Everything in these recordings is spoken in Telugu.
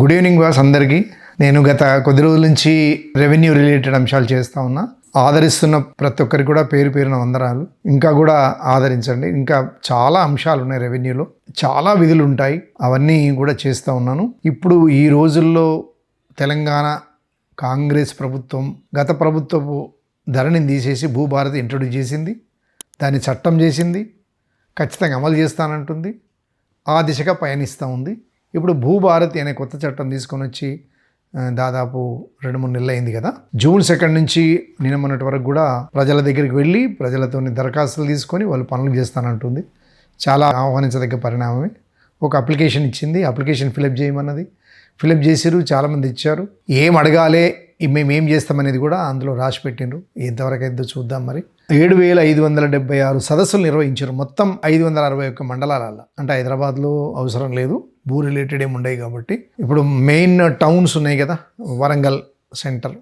గుడ్ ఈవినింగ్ బాస్ అందరికీ. నేను గత కొద్ది రోజుల నుంచి రెవెన్యూ రిలేటెడ్ అంశాలు చేస్తూ ఉన్నా. ఆదరిస్తున్న ప్రతి ఒక్కరికి కూడా పేరు పేరున వందనాలు. ఇంకా కూడా ఆదరించండి. ఇంకా చాలా అంశాలు ఉన్నాయి రెవెన్యూలో. చాలా విధులు ఉంటాయి. అవన్నీ కూడా చేస్తూ ఉన్నాను. ఇప్పుడు ఈ రోజుల్లో తెలంగాణ కాంగ్రెస్ ప్రభుత్వం గత ప్రభుత్వపు ధరని తీసేసి భూభారతి ఇంట్రొడ్యూస్ చేసింది. దాన్ని చట్టం చేసింది. ఖచ్చితంగా అమలు చేస్తానంటుంది. ఆ దిశగా పయనిస్తూ ఉంది. ఇప్పుడు భూభారతి అనే కొత్త చట్టం తీసుకొని వచ్చి దాదాపు రెండు మూడు నెలలు అయింది కదా. జూన్ సెకండ్ నుంచి నిన్న మొన్నటి వరకు కూడా ప్రజల దగ్గరికి వెళ్ళి ప్రజలతో దరఖాస్తులు తీసుకొని వాళ్ళు పనులు చేస్తానంటుంది. చాలా ఆహ్వానించదగ్గ పరిణామమే. ఒక అప్లికేషన్ ఇచ్చింది అప్లికేషన్ ఫిలప్ చేయమన్నది. ఫిలప్ చేసిరు చాలామంది ఇచ్చారు. ఏం అడగాలి మేము ఏం చేస్తామనేది కూడా అందులో రాసి పెట్టిండ్రు. ఎంతవరకు అయితే చూద్దాం మరి. ఏడు వేల ఐదు వందల డెబ్బై ఆరు సదస్సులు నిర్వహించారు మొత్తం ఐదు వందల అరవై ఒక్క మండలాలలో అంటే హైదరాబాద్లో అవసరం లేదు. భూ రిలేటెడ్ ఏమి ఉండవు కాబట్టి. ఇప్పుడు మెయిన్ టౌన్స్ ఉన్నాయి కదా వరంగల్ సెంటర్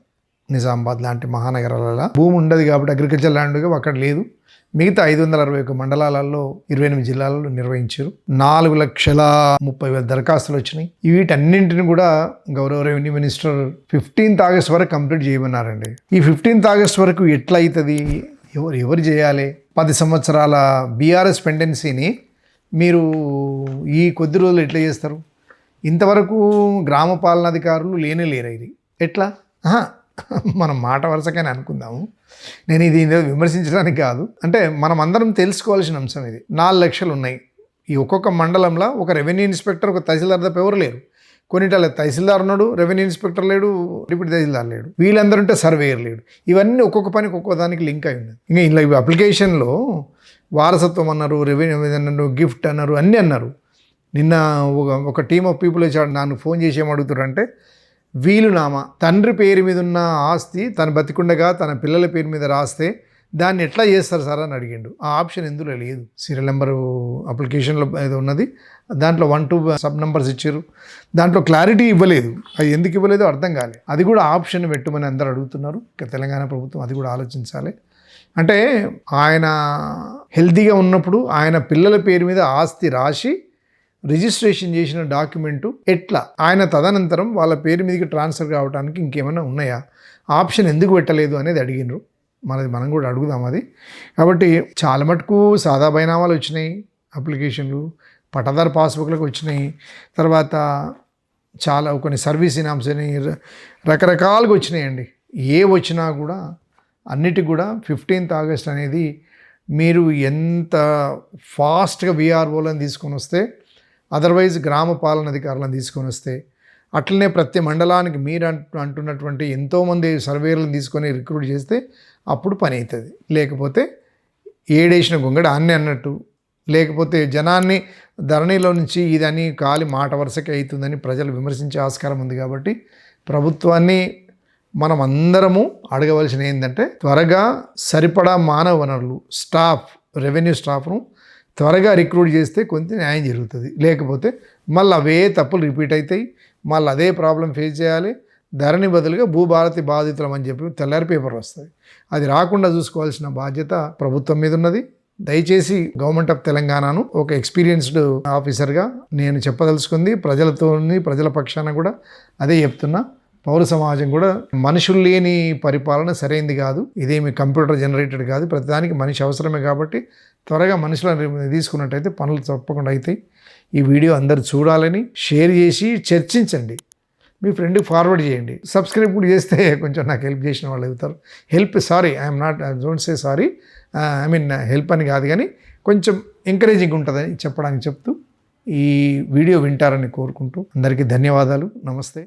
నిజామాబాద్ లాంటి మహానగరాలలో. భూమి ఉండదు కాబట్టి అగ్రికల్చర్ ల్యాండ్గా అక్కడ లేదు. మిగతా ఐదు వందల అరవై ఒక్క మండలాలలో ఇరవై ఎనిమిది జిల్లాలలో నిర్వహించారు. నాలుగు లక్షల ముప్పై వేల దరఖాస్తులు వచ్చినాయి. వీటన్నింటిని కూడా గౌరవ రెవెన్యూ మినిస్టర్ ఫిఫ్టీన్త్ ఆగస్ట్ వరకు కంప్లీట్ చేయమన్నారండి. ఈ ఫిఫ్టీన్త్ ఆగస్ట్ వరకు ఎట్లా అవుతుంది ఎవరు ఎవరు చేయాలి? పది సంవత్సరాల బీఆర్ఎస్ పెండెన్సీని మీరు ఈ కొద్ది రోజులు ఎట్లా చేస్తారు? ఇంతవరకు గ్రామ పాలనాధికారులు లేనే లేరు ఇది? ఎట్లా? మనం మాట వరుసకైనా అనుకుందాము. నేను ఇది విమర్శించడానికి కాదు. అంటే మనం అందరం తెలుసుకోవాల్సిన అంశం ఇది. నాలుగు లక్షలు ఉన్నాయి. ఈ ఒక్కొక్క మండలంలో ఒక రెవెన్యూ ఇన్స్పెక్టర్ ఒక తహసీల్దార్ తప్ప ఎవరు లేరు. కొన్నిటాల తహసీల్దార్ ఉన్నాడు రెవెన్యూ ఇన్స్పెక్టర్ లేడు డిప్యూటీ తహసీల్దార్ లేడు. వీళ్ళందరూ ఉంటే సర్వేయర్ లేడు. ఇవన్నీ ఒక్కొక్క పనికి ఒక్కొక్క దానికి లింక్ అయి ఉన్నది ఇంకా ఇలా అప్లికేషన్లో వారసత్వం అన్నారు రెవెన్యూ అన్నారు గిఫ్ట్ అన్నారు అన్నీ అన్నారు. నిన్న ఒక ఒక టీమ్ ఆఫ్ పీపుల్ వచ్చాడు నన్ను ఫోన్ చేసి ఏం వీలునామా తండ్రి పేరు మీద ఉన్న ఆస్తి తను బతికుండగా తన పిల్లల పేరు మీద రాస్తే దాన్ని ఎట్లా చేస్తారు సార్ అని అడిగిండు. ఆ ఆప్షన్ ఎందులో లేదు. సీరియల్ నెంబరు అప్లికేషన్లో ఏదో ఉన్నది. దాంట్లో వన్ టూ సబ్ నెంబర్స్ ఇచ్చారు. దాంట్లో క్లారిటీ ఇవ్వలేదు. అది ఎందుకు ఇవ్వలేదో అర్థం కాలేదు అది కూడా ఆప్షన్ పెట్టమని అందరూ అడుగుతున్నారు. ఇక తెలంగాణ ప్రభుత్వం అది కూడా ఆలోచించాలి. అంటే ఆయన హెల్తీగా ఉన్నప్పుడు ఆయన పిల్లల పేరు మీద ఆస్తి రాసి రిజిస్ట్రేషన్ చేసిన డాక్యుమెంటు ఎట్లా? ఆయన తదనంతరం వాళ్ళ పేరు మీదకి ట్రాన్స్ఫర్ కావడానికి ఇంకేమైనా ఉన్నాయా? ఆప్షన్ ఎందుకు పెట్టలేదు అనేది అడిగినరు. మనది మనం కూడా అడుగుదాం అది. కాబట్టి చాలా మటుకు సాదా బైనామాలు వచ్చినాయి అప్లికేషన్లు పట్టదారు పాస్బుక్లకు వచ్చినాయి. తర్వాత చాలా కొన్ని సర్వీస్ ఇనామ్స్ అని రకరకాలుగా వచ్చినాయండి. ఏ వచ్చినా కూడా అన్నిటికి కూడా ఫిఫ్టీన్త్ ఆగస్ట్ అనేది మీరు ఎంత ఫాస్ట్గా విఆర్ఓలను తీసుకొని వస్తే అదర్వైజ్ గ్రామ పాలన అధికారులను తీసుకొని వస్తే అట్లనే ప్రతి మండలానికి మీరు అంటు అంటున్నటువంటి ఎంతోమంది సర్వేలను తీసుకొని రిక్రూట్ చేస్తే అప్పుడు పని అవుతుంది. లేకపోతే ఏడేసిన గొంగడ అన్నీ అన్నట్టు లేకపోతే జనాన్ని ధరణిలో నుంచి ఇదని కాలి మాట వరుసకే అవుతుందని ప్రజలు విమర్శించే ఆస్కారం ఉంది కాబట్టి ప్రభుత్వాన్ని మనం అందరము అడగవలసిన ఏంటంటే త్వరగా సరిపడా మానవ వనరులు స్టాఫ్ రెవెన్యూ స్టాఫ్ను త్వరగా రిక్రూట్ చేస్తే కొంత న్యాయం జరుగుతుంది. లేకపోతే మళ్ళీ అవే తప్పులు రిపీట్ అవుతాయి మళ్ళీ అదే ప్రాబ్లం ఫేస్ చేయాలి. ధరణి బదులుగా భూభారతి బాధితులం అని చెప్పి తెల్లారి పేపర్ వస్తుంది. అది రాకుండా చూసుకోవాల్సిన బాధ్యత ప్రభుత్వం మీద ఉన్నది. దయచేసి గవర్నమెంట్ ఆఫ్ తెలంగాణను ఒక ఎక్స్పీరియన్స్డ్ ఆఫీసర్గా నేను చెప్పదలుచుకుంది. ప్రజలతో ప్రజల పక్షాన కూడా అదే చెప్తున్నా. పౌర సమాజం కూడా మనుషులు లేని పరిపాలన సరైంది కాదు. ఇదేమి కంప్యూటర్ జనరేటెడ్ కాదు. ప్రతిదానికి మనిషి అవసరమే కాబట్టి త్వరగా మనుషులను తీసుకున్నట్టయితే పనులు తప్పకుండా అవుతాయి ఈ వీడియో అందరు చూడాలని షేర్ చేసి చర్చించండి. మీ ఫ్రెండ్కి ఫార్వర్డ్ చేయండి. సబ్స్క్రైబ్ కూడా చేస్తే కొంచెం నాకు హెల్ప్ చేసిన వాళ్ళు అవుతారు. Help sorry I'm not don't say sorry. I mean help అని కాదు కానీ కొంచెం ఎంకరేజింగ్ ఉంటుందని చెప్పడానికి చెప్తూ ఈ వీడియో వింటారని కోరుకుంటూ అందరికీ ధన్యవాదాలు. నమస్తే.